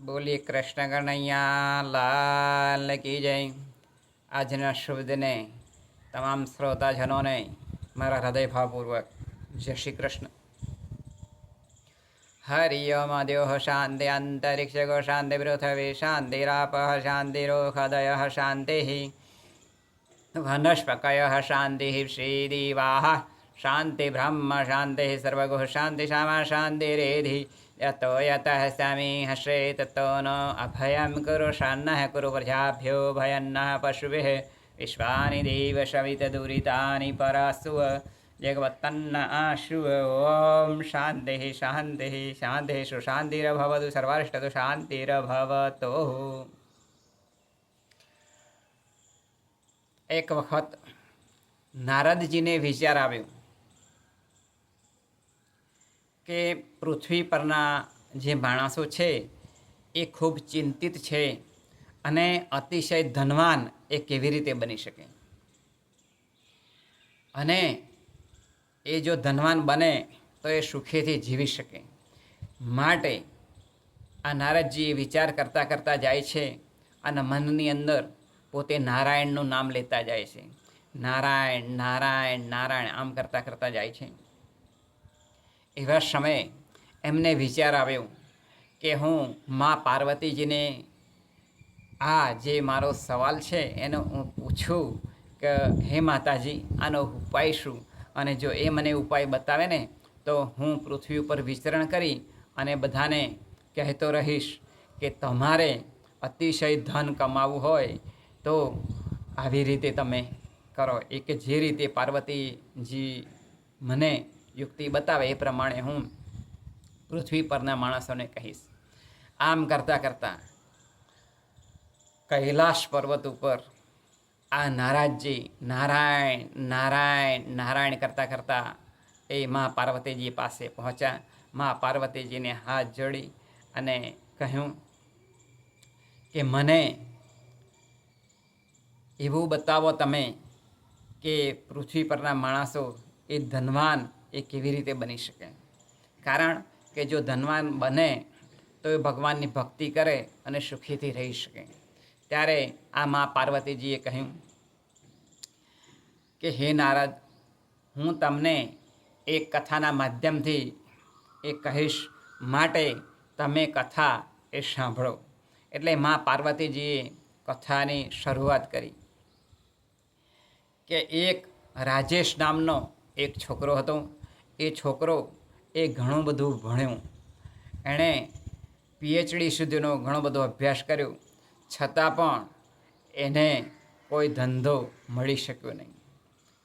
બોલીએ કૃષ્ણ કનૈયા લાલ કી જય આજના શુભ દિને તમામ શ્રોતાજનોને મારા હૃદયભાવપૂર્વક જય શ્રી કૃષ્ણ હરિ ઓમ દ્યો શાંતિ અંતરિક્ષ ગો શાંતિ પૃથ્વી શાંતિરાપ શાંતિરોહદય શાંતિ વનસ્પકય શાંતિ શ્રીદીવા શાંતિ બ્રહ્મ શાંતિ यतो यतः हस्रे ततो नो अभयं कुरु षण्णः कुरु प्रजाभ्यो भयन्नः पशुभिः। विश्वानि देवशवितदुरितानि परासुव जगवत्तन्न आशुव ॐ शान्तिः शान्तिः शान्तिः सुशान्तिरभवतु सर्वारिष्टतु शान्तिरभवतो। एक वक्त नारद जी ने विचार आयो કે પૃથ્વી પરના જે માણસો છે, એ ખૂબ ચિંતિત છે અને અતિશય ધનવાન એ કેવી રીતે બની શકે? અને એ જો ધનવાન બને તો એ સુખેથી જીવી શકે. માટે આ નારદજી વિચાર કરતાં કરતાં જાય છે અને મનની અંદર પોતે નારાયણનું નામ લેતા જાય છે. નારાયણ નારાયણ નારાયણ આમ કરતાં કરતાં જાય છે. એવા સમયે એમને વિચાર આવ્યો કે હું મા પાર્વતીજીને આ જે મારો સવાલ છે એનો હું પૂછું કે હે માતાજી, આનો ઉપાય શું? અને જો એ મને ઉપાય બતાવે ને, તો હું પૃથ્વી ઉપર વિચરણ કરી અને બધાને કહેતો રહીશ કે તમારે અતિશય ધન કમાવવું હોય તો આવી રીતે તમે કરો. એ કે જે રીતે પાર્વતીજી મને યુક્તિ બતાવે એ પ્રમાણે હું પૃથ્વી પરના માણસોને કહીશ. આમ કરતાં કરતાં કૈલાશ પર્વત ઉપર આ નારાજજી નારાયણ નારાયણ નારાયણ કરતાં કરતાં એ મા પાર્વતીજી પાસે પહોંચ્યા. મા પાર્વતીજીને હાથ જોડી અને કહ્યું કે મને એવું બતાવો તમે કે પૃથ્વી પરના માણસો એ ધનવાન એ કેવી રીતે બની શકે? કારણ કે જો ધનવાન બને, તો એ ભગવાનની ભક્તિ કરે અને સુખીથી રહી શકે. ત્યારે આ મા પાર્વતીજીએ કહ્યું કે, હે નારદ, હું તમને એક કથાના માધ્યમથી એ કહીશ માટે તમે કથા એ સાંભળો. એટલે મા પાર્વતીજીએ કથાની શરૂઆત કરી કે, એક રાજેશ નામનો એક છોકરો હતો. એ છોકરો એ ઘણું બધું ભણ્યું. એણે પીએચડી સુધીનો ઘણો બધો અભ્યાસ કર્યો. છતાં પણ એને કોઈ ધંધો મળી શક્યો નહીં.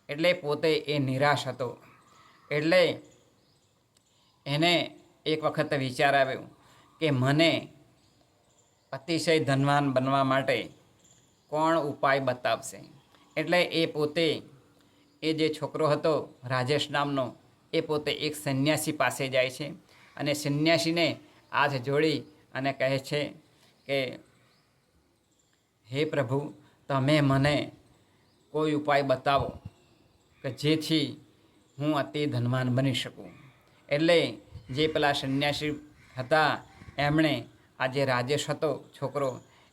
એટલે પોતે એ નિરાશ હતો. એટલે એને એક વખત વિચાર આવ્યો કે મને અતિશય ધનવાન બનવા માટે કોણ ઉપાય બતાવશે? એટલે એ પોતે એ જે છોકરો હતો, રાજેશ નામનો એ પોતે એક સંન્યાસી પાસે જાય છે અને સંન્યાસીને હાથ જોડી અને કહે છે કે, હે પ્રભુ, તમે મને કોઈ ઉપાય બતાવો કે જેથી હું અતિ ધનવાન બની શકું. એટલે જે પેલા સંન્યાસી હતા, એમણે આજે રાજેશ હતો, છોકરો,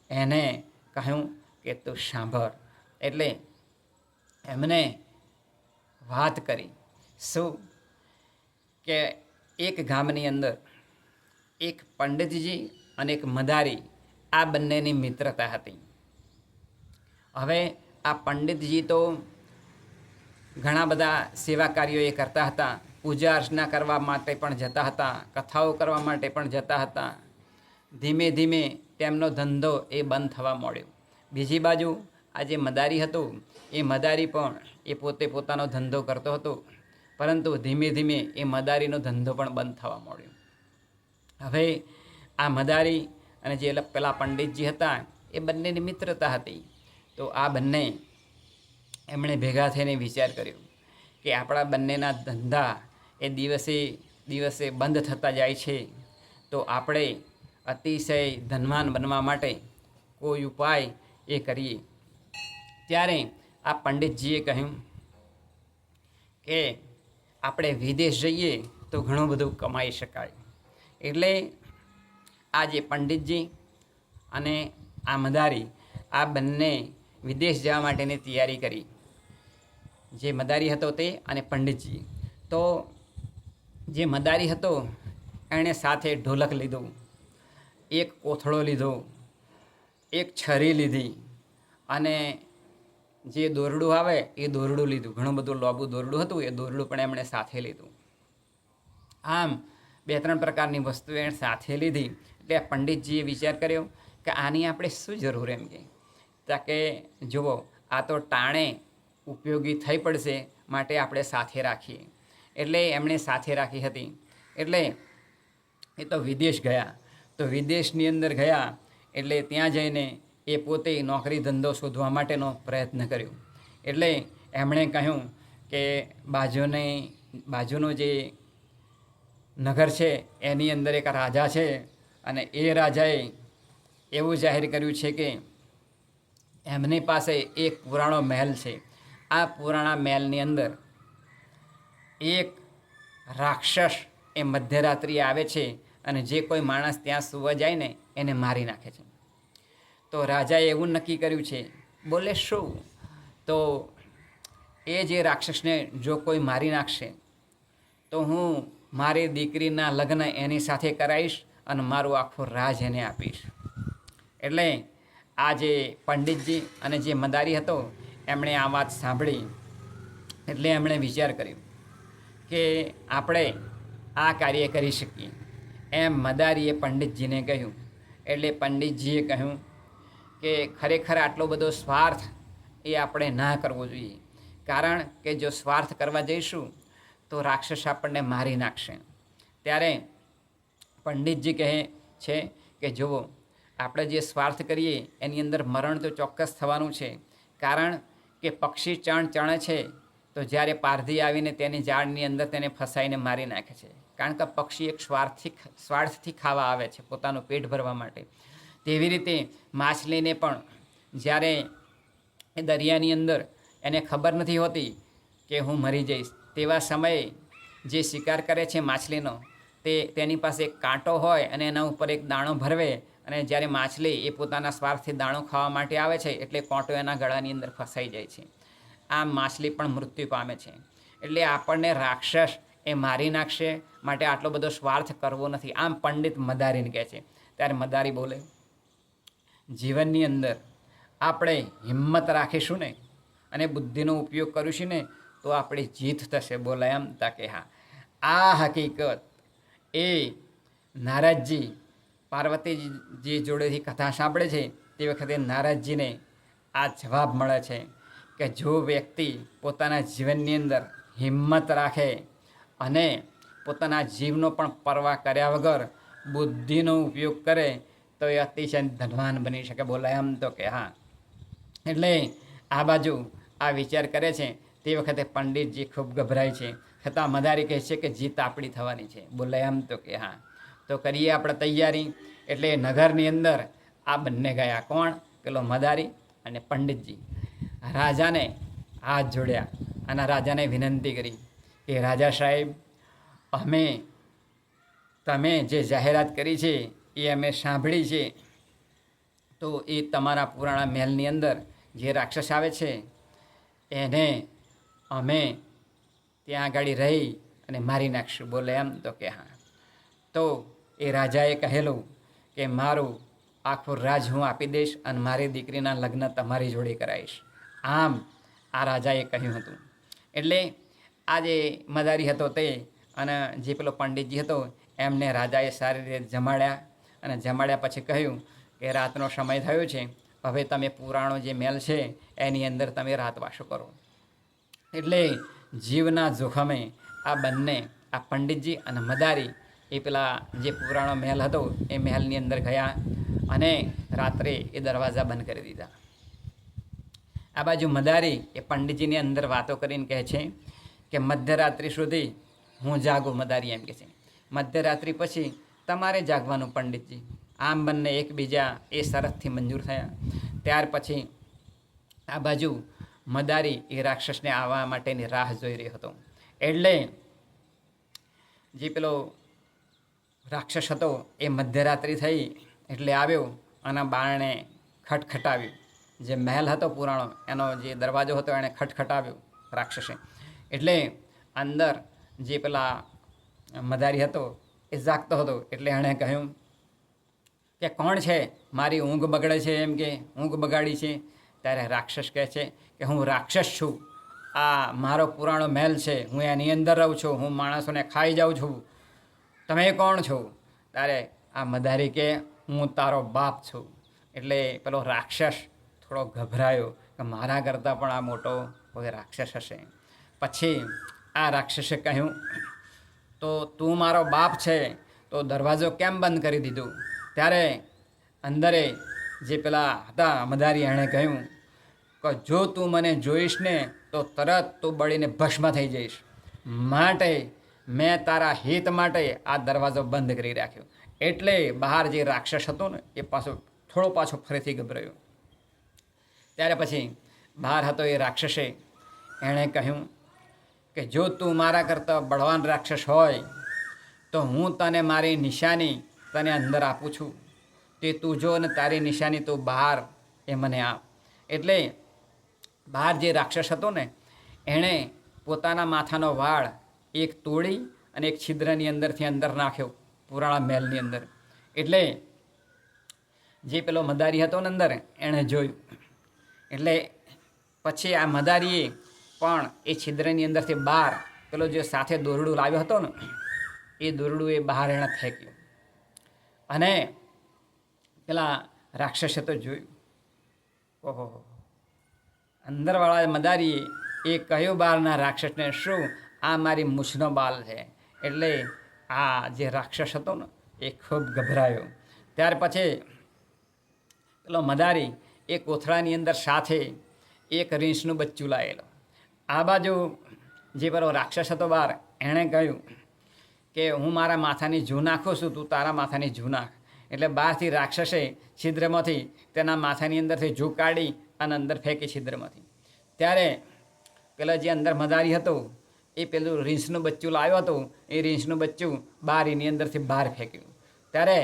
એને કહ્યું કે, તું સાંભળ. એટલે એમને વાત કરી. શું કે એક ગામની અંદર એક પંડિતજી અને એક મદારી આ બંનેની મિત્રતા હતી. હવે આ પંડિતજી તો ઘણા બધા સેવા કાર્યો એ કરતા હતા. પૂજા અર્ચના કરવા માટે પણ જતા હતા, કથાઓ કરવા માટે પણ જતા હતા. ધીમે ધીમે તેમનો ધંધો એ બંધ થવા મળ્યો બીજી બાજુ આ જે મદારી હતું, એ મદારી પણ એ પોતે પોતાનો ધંધો કરતો હતો. પરંતુ ધીમે ધીમે એ મદારીનો ધંધો પણ બંધ થવા મળ્યો હવે આ મદારી અને જે પેલા પંડિતજી હતા, એ બંનેની મિત્રતા હતી. તો આ બંને એમણે ભેગા થઈને વિચાર કર્યો કે આપણા બંનેના ધંધા એ દિવસે દિવસે બંધ થતા જાય છે. તો આપણે અતિશય ધનવાન બનવા માટે કોઈ ઉપાય એ કરીએ. ત્યારે આ પંડિતજીએ કહ્યું કે આપણે વિદેશ જઈએ તો ઘણું બધું કમાઈ શકાય. એટલે આ જે પંડિતજી અને આ મદારી, આ બંને વિદેશ જવા માટેની તૈયારી કરી. જે મદારી હતો તે અને પંડિતજી. તો જે મદારી હતો, એણે સાથે ઢોલક લીધું, એક કોથળો લીધો, એક છરી લીધી અને જે દોરડું આવે, એ દોરડું લીધું. ઘણું બધું લોબું દોરડું હતું, એ દોરડું પણ એમણે સાથે લીધું. આમ, બે ત્રણ પ્રકારની વસ્તુ એણે સાથે લીધી. એટલે પંડિતજીએ વિચાર કર્યો કે આની આપણે શું જરૂર એમ કે? તાકે જુઓ, આ તો ટાણે ઉપયોગી થઈ પડશે, માટે આપણે સાથે રાખીએ. એટલે એમણે સાથે રાખી હતી. એટલે એ તો વિદેશ ગયા. તો વિદેશની અંદર ગયા. એટલે ત્યાં જઈને એ પોતે નોકરી ધંધો શોધવા માટેનો પ્રયત્ન કર્યો. એટલે એમણે કહ્યું કે બાજુને, બાજુનો જે નગર છે, એની અંદર એક રાજા છે અને એ રાજાએ એવું જાહેર કર્યું છે કે એમની પાસે એક પુરાણો મહેલ છે. આ પુરાણા મહેલની અંદર એક રાક્ષસ એ મધ્યરાત્રિએ આવે છે અને જે કોઈ માણસ ત્યાં સુવા જાય ને એને મારી નાખે છે. તો રાજાએ એવું નક્કી કર્યું છે, બોલે શું? તો એ જે રાક્ષસને જો કોઈ મારી નાખશે, તો હું મારી દીકરીના લગ્ન એની સાથે કરાવીશ અને મારું આખું રાજ એને આપીશ. એટલે આ જે પંડિતજી અને જે મદારી હતો, એમણે આ વાત સાંભળી એટલે એમણે વિચાર કર્યો કે આપણે આ કાર્ય કરી શકીએ. એમ મદારીએ પંડિતજીને કહ્યું. એટલે પંડિતજીએ કહ્યું કે ખરેખર આટલો બધો સ્વાર્થ એ આપણે ના કરવો જોઈએ. કારણ કે જો સ્વાર્થ કરવા જઈશું, તો રાક્ષસ આપણને મારી નાખશે. ત્યારે પંડિતજી કહે છે કે, જુઓ, આપણે જે સ્વાર્થ કરીએ, એની અંદર મરણ તો ચોક્કસ થવાનું છે. કારણ કે પક્ષી ચણ ચણે છે, તો જ્યારે પારધી આવીને તેની ઝાડની અંદર તેને ફસાઈને મારી નાખે છે. કારણ કે પક્ષી એક સ્વાર્થથી સ્વાર્થથી ખાવા આવે છે પોતાનું પેટ ભરવા માટે. તેવી રીતે માછલીને પણ જ્યારે એ દરિયાની અંદર એને ખબર નથી હોતી કે હું મરી જઈશ, તેવા સમયે જે શિકાર કરે છે માછલીનો તે તેની પાસે એક કાંટો હોય અને એના ઉપર એક દાણો ભરવે અને જ્યારે માછલી એ પોતાના સ્વાર્થથી દાણો ખાવા માટે આવે છે એટલે કોંટો એના ગળાની અંદર ફસાઈ જાય છે. આમ માછલી પણ મૃત્યુ પામે છે. એટલે આપણને રાક્ષસ એ મારી નાખશે માટે આટલો બધો સ્વાર્થ કરવો નથી. આમ પંડિત મદારીને કહે છે. ત્યારે મદારી બોલે જીવનની અંદર આપણે હિંમત રાખીશું ને અને બુદ્ધિનો ઉપયોગ કરીશું ને તો આપણી જીત થશે. બોલાય એમ તાકે હા. આ હકીકત એ નારાજજી પાર્વતીજી જોડેથી કથા સાંભળે છે તે વખતે નારાજજીને આ જવાબ મળે છે કે જો વ્યક્તિ પોતાના જીવનની અંદર હિંમત રાખે અને પોતાના જીવનો પણ પરવા કર્યા વગર બુદ્ધિનો ઉપયોગ કરે તો એ અતિશય ધનવાન બની શકે બોલાય એમ તો કે હા. એટલે આ બાજુ આ વિચાર કરે છે, તે વખતે પંડિતજી ખૂબ ગભરાય છે. છતાં મદારી કહે છે કે જીત આપણી થવાની છે બોલાય એમ તો કે હા. તો કરીએ આપણે તૈયારી. એટલે નગરની અંદર આ બંને ગયા. કોણ? પેલો મદારી અને પંડિતજી. રાજાને હાથ જોડ્યા અને રાજાને વિનંતી કરી કે, રાજા સાહેબ, અમે, તમે જે જાહેરાત કરી છે એ અમે સાંભળી છે. તો એ તમારા પુરાણા મહેલની અંદર જે રાક્ષસ આવે છે, એને અમે ત્યાં આગળ રહી અને મારી નાખશું. બોલે એમ તો કે હા. તો એ રાજાએ કહેલું કે મારું આખું રાજ હું આપી દઈશ અને મારી દીકરીના લગ્ન તમારી જોડે કરાવીશ. આમ આ રાજાએ કહ્યું હતું. એટલે આ જે મદારી હતો તે અને જે પેલો પંડિતજી હતો, એમને રાજાએ સારી રીતે જમાડ્યા. અને જમાડ્યા પછી કહ્યું કે રાતનો સમય થયો છે, હવે તમે પુરાણો જે મેલ છે, એની અંદર તમે રાતવાસો કરો. એટલે જીવના જોખમે આ બંને, આ પંડિતજી અને મદારી, એ પેલા જે પુરાણો મહેલ હતો, એ મહેલની અંદર ગયા અને રાત્રે એ દરવાજા બંધ કરી દીધા. આ બાજુ મદારી એ પંડિતજીની અંદર વાતો કરીને કહે છે કે મધ્યરાત્રિ સુધી હું જાગું, મદારી એમ કહે છે. મધ્યરાત્રિ પછી તમારે જાગવાનું પંડિતજી. આમ બંને એકબીજા એ શરતથી મંજૂર થયા. ત્યાર પછી આ બાજુ મદારી એ રાક્ષસને આવવા માટેની રાહ જોઈ રહ્યો હતો. એટલે જે પેલો રાક્ષસ હતો એ મધ્યરાત્રિ થઈ એટલે આવ્યો અને બારણે ખટખટાવ્યું. જે મહેલ હતો પુરાણો, એનો જે દરવાજો હતો એણે ખટખટાવ્યો રાક્ષસે. એટલે અંદર જે પેલા મદારી હતો એ જાગતો હતો, એટલે એણે કહ્યું કે કોણ છે? મારી ઊંઘ બગડે છે એમ કે, ઊંઘ બગાડી છે. ત્યારે રાક્ષસ કહે છે કે હું રાક્ષસ છું. આ મારો પુરાણો મહેલ છે, હું એની અંદર રહું છું, હું માણસોને ખાઈ જાઉં છું. તમે કોણ છો? ત્યારે આ મદારી કે, હું તારો બાપ છું. એટલે પેલો રાક્ષસ થોડો ગભરાયો કે મારા કરતાં પણ આ મોટો કોઈ રાક્ષસ હશે. પછી આ રાક્ષસે કહ્યું તો તું મારો બાપ છે, તો દરવાજો કેમ બંધ કરી દીધું? ત્યારે અંદરે જે પેલા હતા મદારી એણે કહ્યું કે જો તું મને જોઈશ ને, તો તરત તું બળીને ભસ્મ થઈ જઈશ. માટે મેં તારા હિત માટે આ દરવાજો બંધ કરી રાખ્યો. એટલે બહાર જે રાક્ષસ હતો ને, એ પાછો થોડો પાછો ફરીથી ગભરાયો. ત્યારે પછી બહાર હતો એ રાક્ષસે એણે કહ્યું કે જો તું મારા કરતાં બળવાન રાક્ષસ હોય, તો હું તને મારી નિશાની તને અંદર આપું છું. તે તું જો અને તારી નિશાની તું બહાર એ મને આપ. એટલે બહાર જે રાક્ષસ હતો ને, એણે પોતાના માથાનો વાળ એક તોડી અને એક છિદ્રની અંદરથી અંદર નાખ્યો પુરાણા મહેલની અંદર. એટલે જે પેલો મદારી હતો ને અંદર, એણે જોયું. એટલે પછી આ મદારીએ પણ એ છિદ્રની અંદરથી બહાર પેલો જે સાથે દોરડું લાવ્યો હતો ને, એ દોરડું એ બહાર એણે ફેંક્યું. અને પેલા રાક્ષસે તો જોયું. ઓહો અંદરવાળા મદારીએ એ કહ્યું બાળના રાક્ષસને, શું આ મારી મૂછનો બાલ છે? એટલે આ જે રાક્ષસ હતો ને, એ ખૂબ ગભરાયો. ત્યાર પછી પેલો મદારી એ કોથળાની અંદર સાથે એક રીંછનું બચ્ચું લાવેલો આ બાજુ જે પેલો રાક્ષસ હતો બહાર એણે કહ્યું કે હું મારા માથાની જૂ નાખું છું, તું તારા માથાની જૂ નાખ. એટલે બહારથી રાક્ષસે છિદ્રમાંથી તેના માથાની અંદરથી જૂ કાઢી અને અંદર ફેંકી છિદ્રમાંથી. ત્યારે પેલા જે અંદર મદારી હતો, એ પેલું રીંછનું બચ્ચું લાવ્યો હતો, એ રીંછનું બચ્ચું બહાર એની અંદરથી બહાર ફેંક્યું. ત્યારે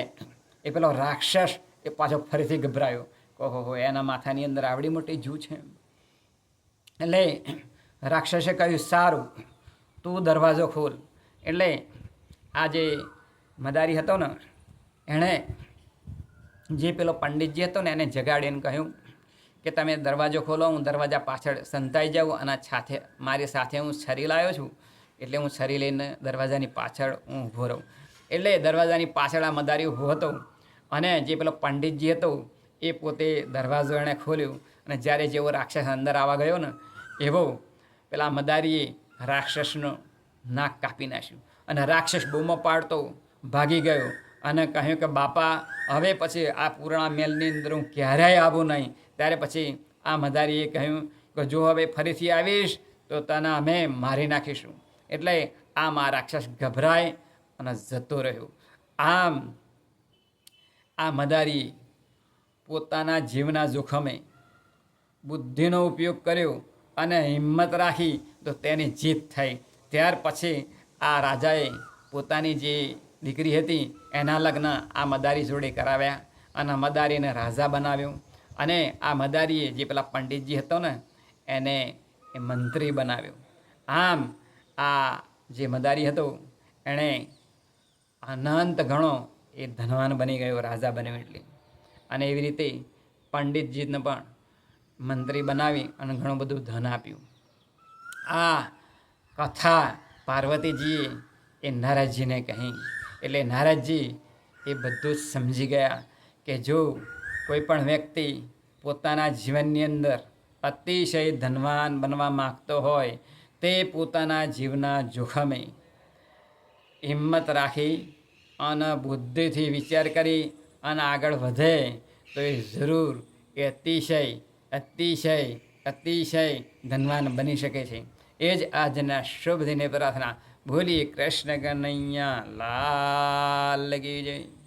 એ પેલો રાક્ષસ એ પાછો ફરીથી ગભરાયો. ઓહો હો એના માથાની અંદર આવડી મોટી જૂ છે. એટલે રાક્ષસે કહ્યું, સારું, તું દરવાજો ખોલ. એટલે આ જે મદારી હતો ને, એણે જે પેલો પંડિતજી હતો ને, એને જગાડીને કહ્યું કે, તમે દરવાજો ખોલો, હું દરવાજા પાછળ સંતાઈ જાઉં અને સાથે, મારી સાથે હું છરી લાવ્યો છું, એટલે હું છરી લઈને દરવાજાની પાછળ હું ઊભો રહું. એટલે દરવાજાની પાછળ આ મદારી ઊભો હતો અને જે પેલો પંડિતજી હતો, એ પોતે દરવાજો એણે ખોલ્યો અને જ્યારે જેવો રાક્ષસ અંદર આવવા ગયો ને, એવો પેલા મદારીએ રાક્ષસનું નાક કાપી નાખ્યું અને રાક્ષસ બૂમો પાડતો ભાગી ગયો અને કહ્યું કે, બાપા, હવે પછી આ પૂર્ણા મેલની અંદર હું ક્યારેય આવું નહીં. ત્યારે પછી આ મદારીએ કહ્યું કે, જો હવે ફરીથી આવીશ, તો તને અમે મારી નાખીશું. એટલે આમ આ રાક્ષસ ગભરાય અને જતો રહ્યો. આમ આ મદારી પોતાના જીવના જોખમે બુદ્ધિનો ઉપયોગ કર્યો અને હિંમત રાખી તો તેની જીત થઈ. ત્યાર પછી આ રાજાએ પોતાની જે દીકરી હતી, એના લગ્ન આ મદારી જોડે કરાવ્યા અને મદારીને રાજા બનાવ્યો. અને આ મદારીએ જે પેલા પંડિતજી હતો ને, એને એ મંત્રી બનાવ્યો. આમ આ જે મદારી હતો, એણે અનંત ઘણો એ ધનવાન બની ગયો, રાજા બન્યો એટલે. અને એવી રીતે પંડિતજીને પણ મંત્રી બનાવી અને ઘણું બધું ધન આપ્યું. આ કથા પાર્વતીજીએ એ નારાજજીને કહી. એટલે નારાજજી એ બધું જ સમજી ગયા કે જો કોઈ પણ વ્યક્તિ પોતાના જીવનની અંદર અતિશય ધનવાન બનવા માગતો હોય, તે પોતાના જીવના જોખમે હિંમત રાખી અને બુદ્ધિથી વિચાર કરી અને આગળ વધે, તો એ જરૂર એ અતિશય અતિશય અતિશય ધનવાન બની શકે છે. એ જ આજના શુભ દિને પ્રાર્થના. ભૂલી કૃષ્ણ કનૈયા, લાલ લગી જય.